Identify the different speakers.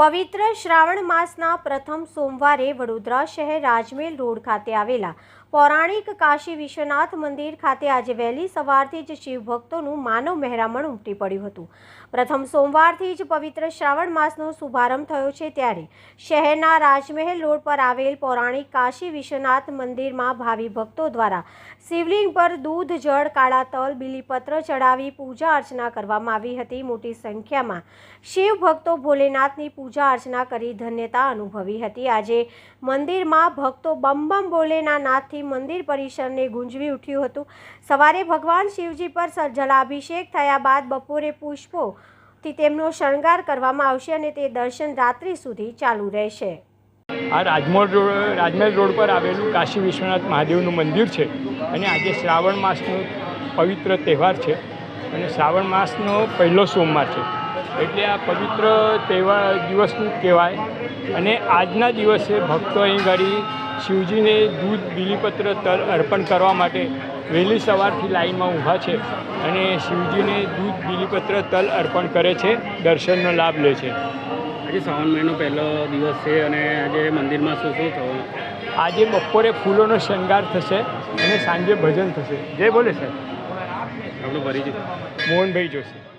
Speaker 1: પવિત્ર શ્રાવણ માસના પ્રથમ સોમવારે વડોદરા શહેર રાજમેલ રોડ ખાતે આવેલા પૌરાણિક કાશી વિશ્વનાથ મંદિર ખાતે આજે વહેલી સવારથી જ શિવભક્તોનું માનવ મહેરામણ ઉમટી પડ્યું હતું. પ્રથમ સોમવારથી જ પવિત્ર શ્રાવણ માસનો શુભારંભ થયો છે ત્યારે શહેરના રાજમહેલ રોડ પર આવેલ પૌરાણિક કાશી વિશ્વનાથ મંદિરમાં ભાવિ ભક્તો દ્વારા શિવલિંગ પર દૂધ, જળ, કાળા તલ, બીલીપત્ર ચડાવી પૂજા અર્ચના કરવામાં આવી હતી. મોટી સંખ્યામાં શિવ ભક્તો ભોલેનાથની પૂજા અર્ચના કરી ધન્યતા અનુભવી હતી. આજે મંદિરમાં ભક્તો બમ બમ બોલેના નાથથી મંદિર પરિસરને ગુંજવી ઉઠ્યું હતું. સવારે ભગવાન શિવજી પર જલાભિષેક થયા બાદ બપોરે પુષ્પોથી તેમનો શણગાર કરવામાં આવશે અને તે દર્શન રાત્રિ સુધી ચાલુ રહેશે.
Speaker 2: આ રાજમોલ રોડ, રાજમહેલ રોડ પર આવેલું કાશી વિશ્વનાથ મહાદેવનું મંદિર છે અને આજે શ્રાવણ માસનો પવિત્ર તહેવાર છે અને શ્રાવણ માસનો પહેલો સોમવાર છે. એટલે આ પવિત્ર તહેવાર દિવસનું કહેવાય. અને આજના દિવસે ભક્તો અહીં ઘડી શિવજીને દૂધ બીલીપત્ર તલ અર્પણ કરવા માટે વહેલી સવારથી લાઈનમાં ઊભા છે અને શિવજીને દૂધ બીલીપત્ર તલ અર્પણ કરે છે દર્શનનો લાભ લે છે.
Speaker 3: આજે શ્રાવણ મહિનો પહેલો દિવસ છે અને આજે મંદિરમાં શું શું થયું?
Speaker 2: આજે બપોરે ફૂલોનો શણગાર થશે અને સાંજે ભજન થશે. જય બોલે સાહેબ.
Speaker 3: આપણો પરિચય
Speaker 2: મોહનભાઈ જોશી.